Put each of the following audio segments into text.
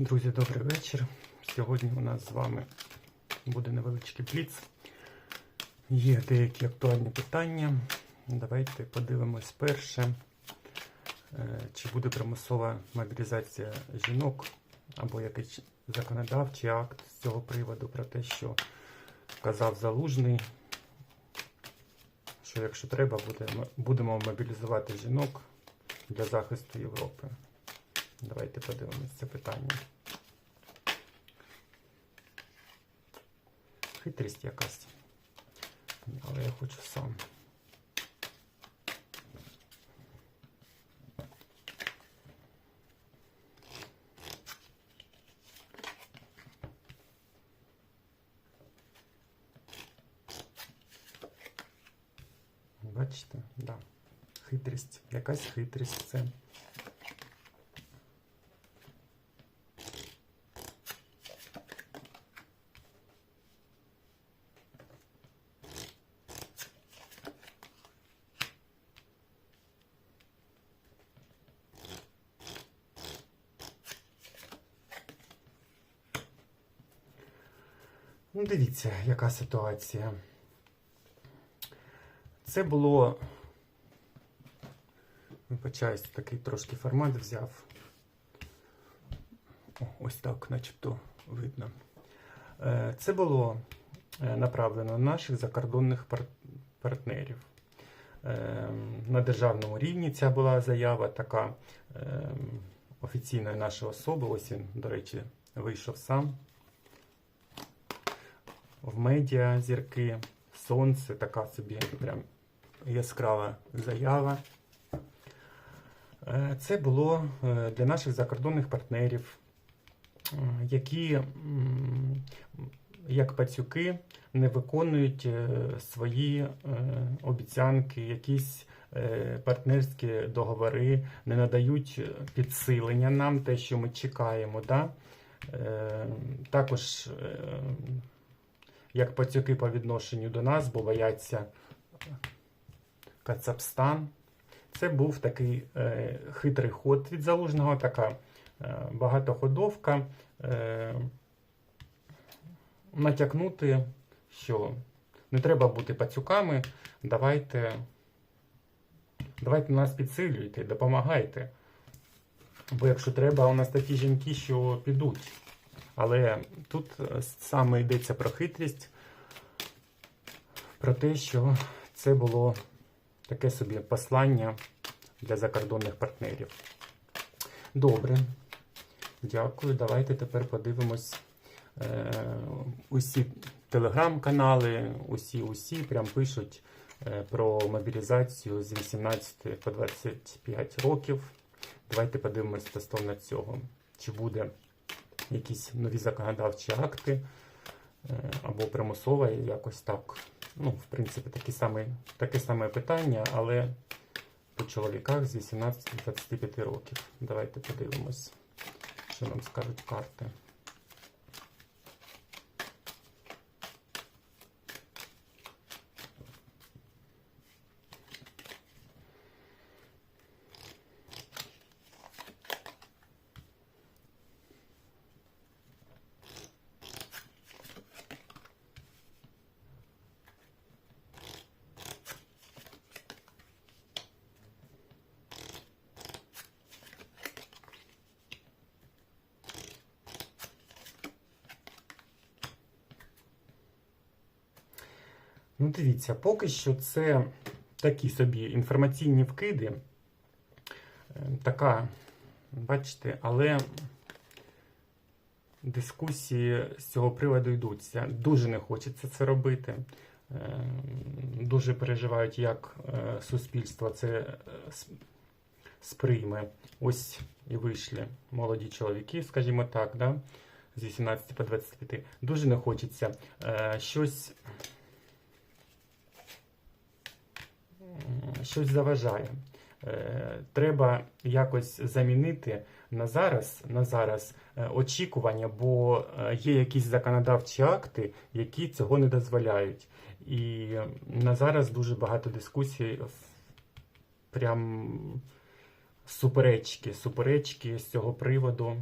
Друзі, добрий вечір. Сьогодні у нас з вами буде невеличкий бліц. Є деякі актуальні питання. Давайте подивимось перше, е, чи буде примусова мобілізація жінок або якийсь законодавчий акт з цього приводу про те, що казав Залужний, що якщо треба, будемо мобілізувати жінок для захисту Європи. Давайте подивимось це питання. Хитрість якась. Але я хочу сам. Бачите? Да. Хитрість. Якась хитрість це. Ну, дивіться, яка ситуація. Це було. Вибачаюсь, такий трошки формат взяв. О, ось так, начебто, видно. Е, Це було е, направлено на наших закордонних партнерів. Е, На державному рівні ця була заява така е, офіційної нашої особи. Ось він, до речі, вийшов сам в медіа зірки, сонце, така собі прям яскрава заява. Е, Це було е, для наших закордонних партнерів, е, які, як пацюки, не виконують свої обіцянки, якісь партнерські договори, не надають підсилення нам, те, що ми чекаємо. Да? Також як пацюки по відношенню до нас, бо бояться Кацапстан. Це був такий е, хитрий ход від залужного, така е, багатоходовка. Е, натякнути, що не треба бути пацюками, давайте, давайте нас підсилюйте, допомагайте. Бо якщо треба, у нас такі жінки, що підуть. Але тут е, саме йдеться про хитрість, про те, що це було таке собі послання для закордонних партнерів. Добре. Дякую. Давайте тепер подивимось е, усі телеграм-канали, усі усі прям пишуть е, про мобілізацію з 18 по 25 років. Давайте подивимось стосовно цього, чи буде якісь нові законодавчі акти е, або примусова якось так. Ну, в принципі, такі самі, таке саме питання, але по чоловіках з 18 до 25 років. Давайте подивимось, що нам скажуть карти. Ну, дивіться, поки що це такі собі інформаційні вкиди. Е, Така, бачите, але дискусії з цього приводу йдуться. Дуже не хочеться це робити. Е, Дуже переживають, як е, суспільство це сприйме. Ось і вийшли молоді чоловіки, скажімо так, да? з 18 по 25. Дуже не хочеться щось. Щось заважає. Е, Треба якось замінити на зараз, на зараз е, очікування, бо е, є якісь законодавчі акти, які цього не дозволяють. І на зараз дуже багато дискусій, прям суперечки, суперечки з цього приводу.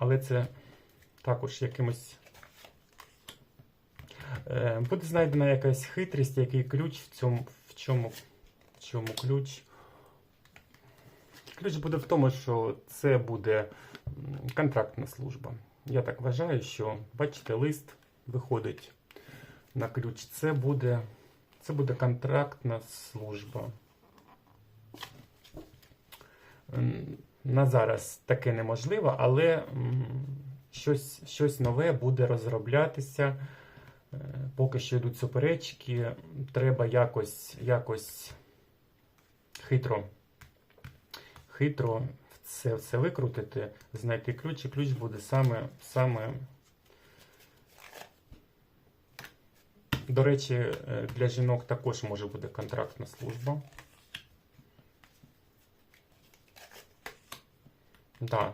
але це також якимось. Е, Буде знайдена якась хитрість, який ключ в цьому, в чому, в чому ключ. Ключ буде в тому, що це буде контрактна служба. Я так вважаю, що бачите, лист виходить на ключ. Це буде, це буде контрактна служба. На зараз таке неможливо, але щось, щось нове буде розроблятися. Е, Поки що йдуть суперечки, треба якось, якось хитро, хитро це все викрутити, знайти ключ, і ключ буде саме, саме. До речі, е, для жінок також може бути контрактна служба. Да.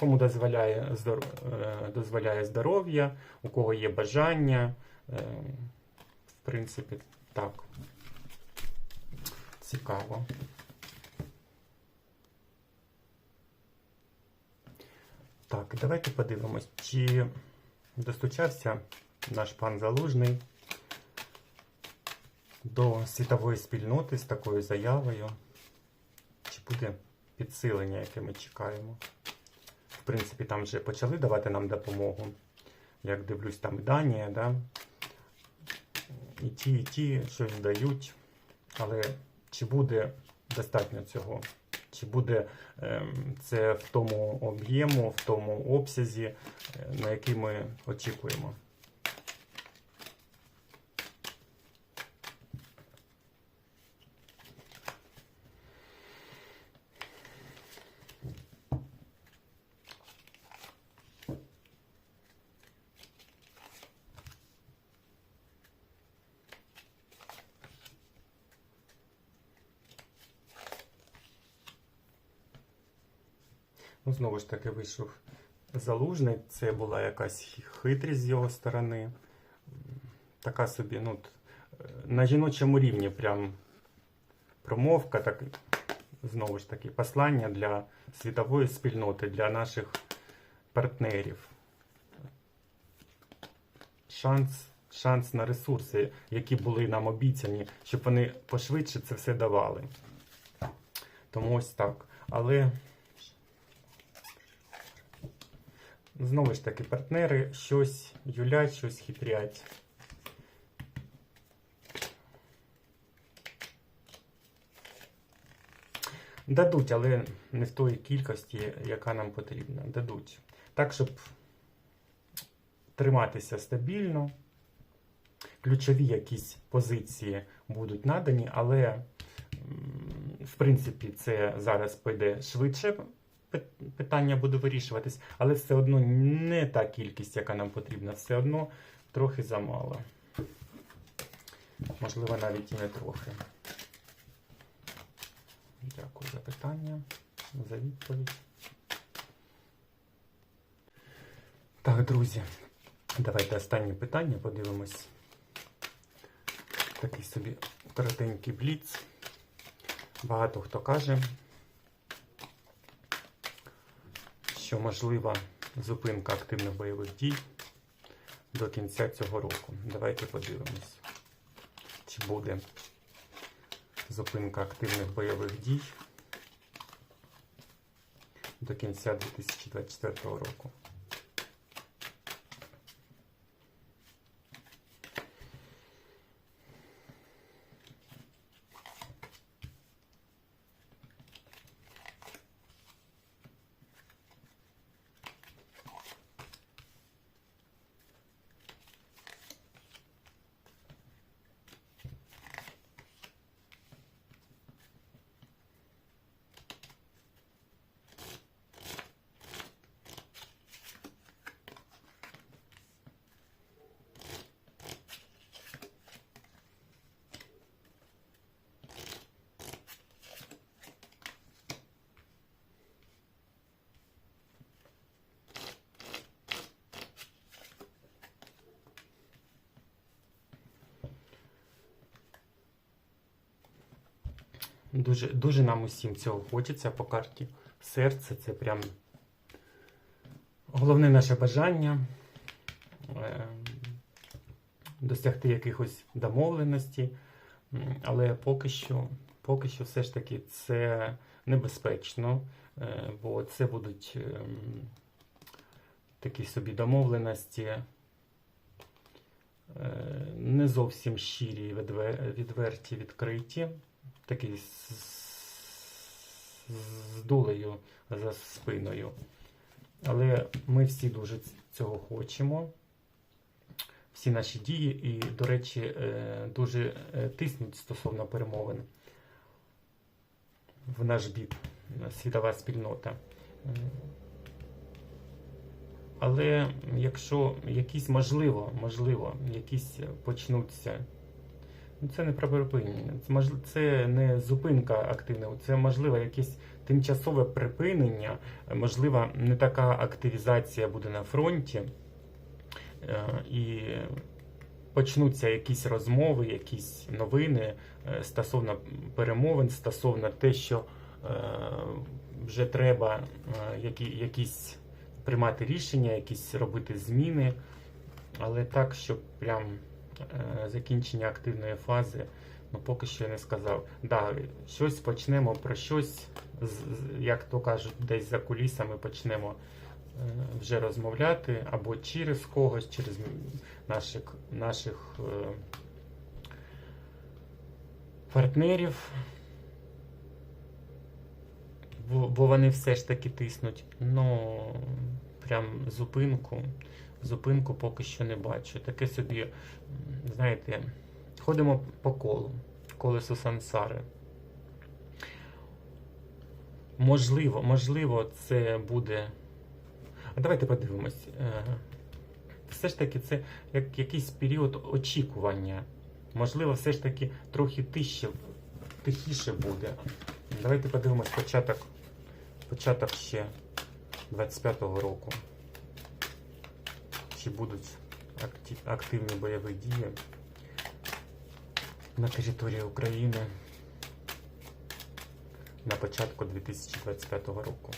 Кому дозволяє, е, дозволяє здоров'я, у кого є бажання. е, В принципі, так. Цікаво. Так, давайте подивимось, чи достучався наш пан Залужний до світової спільноти з такою заявою. Чи буде підсилення, яке ми чекаємо? Принципі, там вже почали давати нам допомогу. Як дивлюсь, там Данія, да? і ті, і ті щось дають. Але чи буде достатньо цього? Чи буде ем, це в тому об'єму, в тому обсязі, е, на який ми очікуємо? Ну, знову ж таки, вийшов залужний. Це була якась хитрість з його сторони. Така собі, ну, е, на жіночому рівні прям промовка, так, знову ж таки, послання для світової спільноти, для наших партнерів. Шанс, шанс на ресурси, які були нам обіцяні, щоб вони пошвидше це все давали. Тому ось так. Але Знову ж таки, партнери щось юлять, щось хитрять. Дадуть, але не в тої кількості, яка нам потрібна. Дадуть. Так, щоб триматися стабільно. Ключові якісь позиції будуть надані, але в принципі це зараз піде швидше питання буде вирішуватись, але все одно не та кількість, яка нам потрібна, все одно трохи замало. Можливо, навіть і не трохи. Дякую за питання, за відповідь. Так, друзі, давайте останнє питання подивимось. Такий собі коротенький бліц. Багато хто каже, що можлива зупинка активних бойових дій до кінця цього року. Давайте подивимось, чи буде зупинка активних бойових дій до кінця 2024 року. Дуже, дуже нам усім цього хочеться по карті. Серце це прям Головне наше бажання е, досягти якихось домовленостей, М, але поки що, поки що все ж таки це небезпечно, е, бо це будуть ем, такі собі домовленості. е, Не зовсім щирі, відверті, відкриті, такі з, дулею за спиною. Але ми всі дуже цього хочемо. Всі наші дії, і, до речі, е, дуже е, тиснуть стосовно перемовин в наш бік, е, світова спільнота. Але якщо якісь можливо, можливо, якісь почнуться, ну це не про припинення, це, не зупинка активна, це можливо якесь тимчасове припинення, можливо, не така активізація буде на фронті, е, і почнуться якісь розмови, якісь новини е, стосовно перемовин, стосовно те, що е, вже треба які, якісь приймати рішення, якісь робити зміни, але так, щоб прям закінчення активної фази, ну поки що я не сказав. Да, щось почнемо про щось, як то кажуть, десь за кулісами почнемо е, вже розмовляти або через когось, через наших, наших е, партнерів. Бо вони все ж таки тиснуть. Ну, прям зупинку. Зупинку поки що не бачу. Таке собі, знаєте, ходимо по колу, колесо сансари. Можливо, можливо, це буде. А давайте подивимось. Е, Все ж таки, це як якийсь період очікування. Можливо, все ж таки трохи тише, тихіше буде. Давайте подивимось початок, початок ще 25-го року. Чи будуть активні бойові дії на території України на початку 2025 року.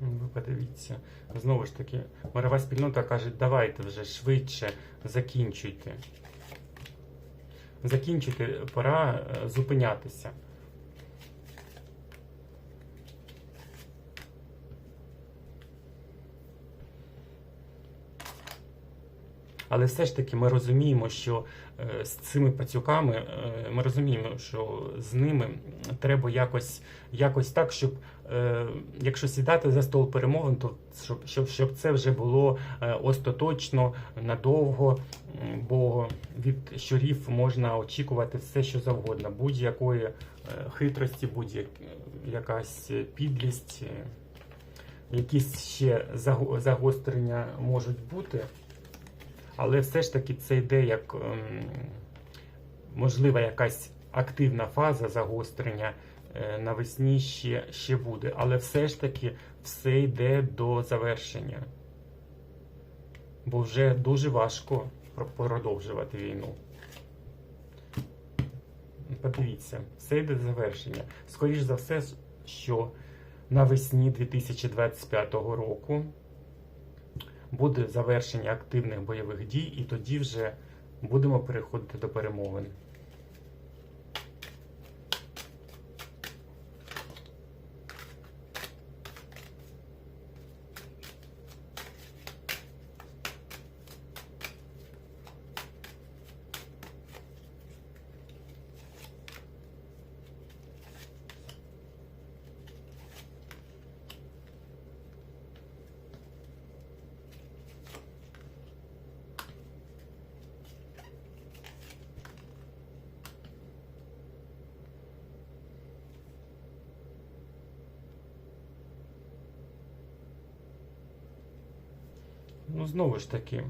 Ви подивіться. Знову ж таки, мирова спільнота каже, давайте вже швидше закінчуйте. Закінчуйте, пора е, зупинятися. Але все ж таки ми розуміємо, що е, з цими пацюками е, ми розуміємо, що з ними треба якось, якось так, щоб е, якщо сідати за стол перемовин, то щоб, щоб, щоб це вже було остаточно, надовго, бо від щурів можна очікувати все, що завгодно, будь-якої хитрості, будь-якась підлість, якісь ще заго- загострення можуть бути. Але все ж таки це йде як ем, можлива якась активна фаза загострення е, навесні ще, ще буде. Але все ж таки все йде до завершення. Бо вже дуже важко продовжувати війну. Подивіться, все йде до завершення. Скоріш за все, що навесні 2025 року буде завершення активних бойових дій, і тоді вже будемо переходити до перемовин. Ну, знову ж таки,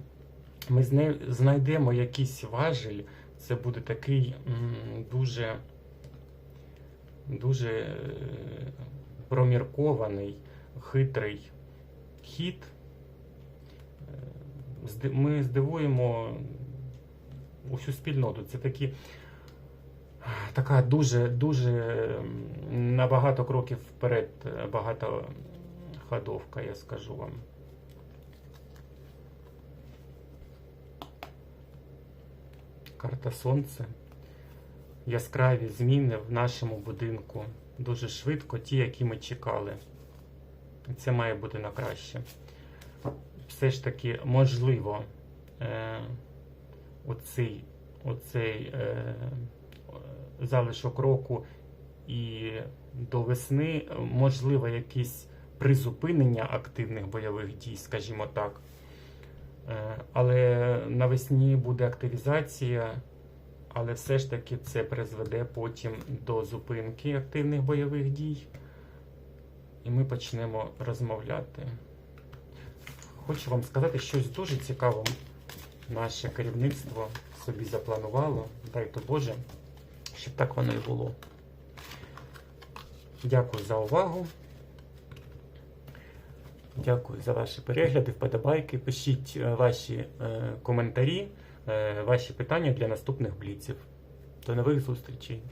ми знайдемо якийсь важель, це буде такий дуже, дуже е, проміркований, хитрий хід. Е, Ми здивуємо усю спільноту. Це такі така дуже, дуже на багато кроків вперед е, багато ходовка, я скажу вам. Карта Сонце. Яскраві зміни в нашому будинку. Дуже швидко, ті, які ми чекали. Це має бути на краще. Все ж таки, можливо, е, оцей, оцей е, залишок року і до весни, можливо, якесь призупинення активних бойових дій, скажімо так. Е, Але навесні буде активізація, але все ж таки це призведе потім до зупинки активних бойових дій. І ми почнемо розмовляти. Хочу вам сказати, щось дуже цікаве наше керівництво собі запланувало. Дай то Боже, щоб так воно і було. Дякую за увагу. Дякую за ваші перегляди, вподобайки. Пишіть е, ваші е, коментарі, е, ваші питання для наступних бліців. До нових зустрічей!